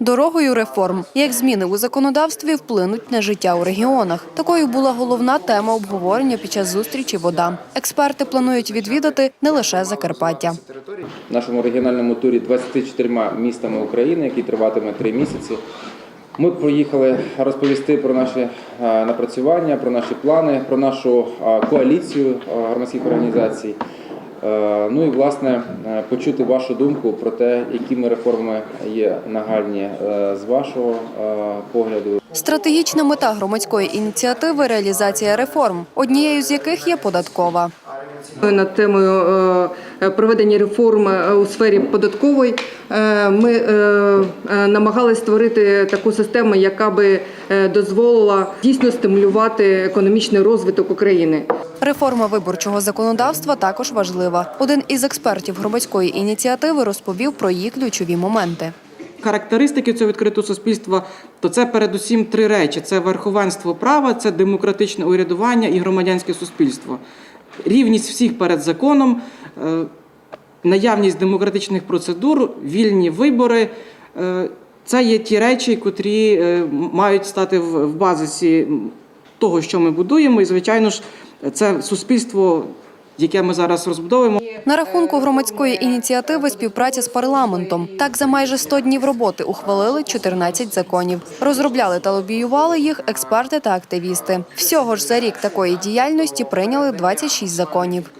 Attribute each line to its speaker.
Speaker 1: Дорогою реформ, як зміни у законодавстві вплинуть на життя у регіонах. Такою була головна тема обговорення під час зустрічі вода. Експерти планують відвідати не лише Закарпаття.
Speaker 2: в нашому регіональному турі 24 містами України, який триватиме три місяці. Ми поїхали розповісти про наші е, напрацювання, про наші плани, про нашу е, коаліцію е, громадських організацій. Е, Ну і власне е, почути вашу думку про те, якими реформи є нагальні е, з вашого погляду.
Speaker 1: Стратегічна мета громадської ініціативи реалізація реформ, однією з яких є податкова.
Speaker 3: Над темою е, проведення реформ е, у сфері податкової е, ми е, е, намагалися створити таку систему, яка би е, дозволила дійсно стимулювати економічний розвиток України.
Speaker 1: Реформа виборчого законодавства також важлива. Один із експертів громадської ініціативи розповів про її ключові моменти.
Speaker 4: Характеристики цього відкритого суспільства то це передусім три речі: це верховенство права, це демократичне урядування і громадянське суспільство. Рівність всіх перед законом, е, наявність демократичних процедур, вільні вибори. е, Це є ті речі, котрі е, мають стати в в базисі того, що ми будуємо. І, звичайно ж, це суспільство, яке ми зараз розбудовуємо.
Speaker 1: На рахунку громадської ініціативи співпраця з парламентом. Так, за майже 100 днів роботи ухвалили 14 законів. Розробляли та лобіювали їх експерти та активісти. Всього ж за рік такої діяльності прийняли 26 законів.